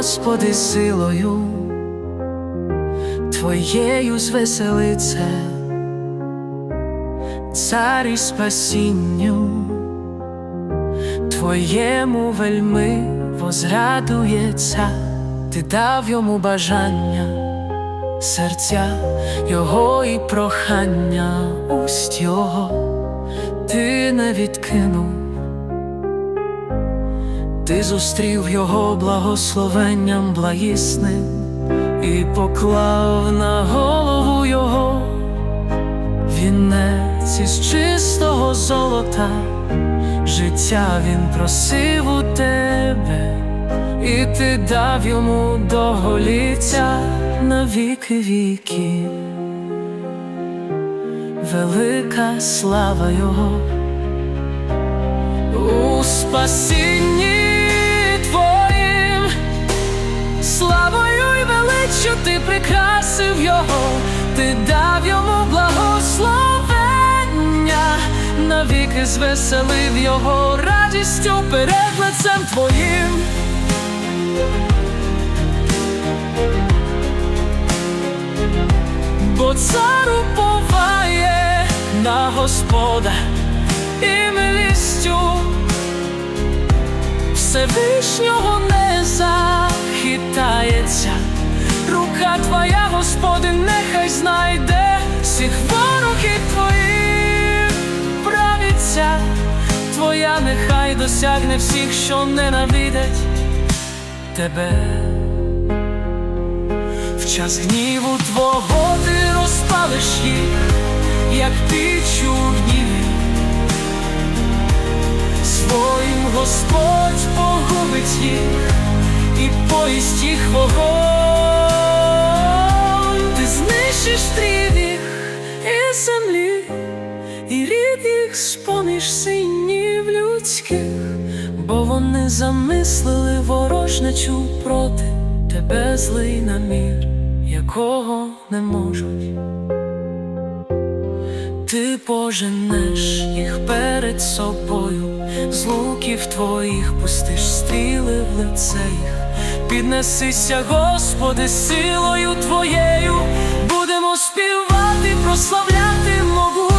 Господи, силою Твоєю звеселиться, цар і спасінню, Твоєму вельми возрадується, ти дав йому бажання, серця його і прохання, усть його ти не відкинув. Ти зустрів його благословенням благісним і поклав на голову його вінець із чистого золота, життя він просив у тебе, і ти дав йому доголіття на віки. Віків. Велика слава його. У спасінні Твоїм, славою і величчю ти прикрасив його, ти дав йому благословення, навіки звеселив його радістю перед лицем Твоїм. Бо цар уповає на Господа і милістю. Всевишнього не захитається, рука твоя, Господи, нехай знайде всіх ворогів твоїх правіця, твоя нехай досягне всіх, що ненавидять тебе. В час гніву твого ти розпалиш їх, як піч у гніві. Своїм Господь погубить їх і поїсть їх вогонь. Ти знищиш трів і землі, їх з-поміж синів людських, бо вони замислили ворожнечу проти тебе злий намір, якого не можуть. Ти поженеш їх перед собою, з луків твоїх пустиш стріли в лице їх. Піднесися, Господи, силою Твоєю, будемо співати, прославляти могу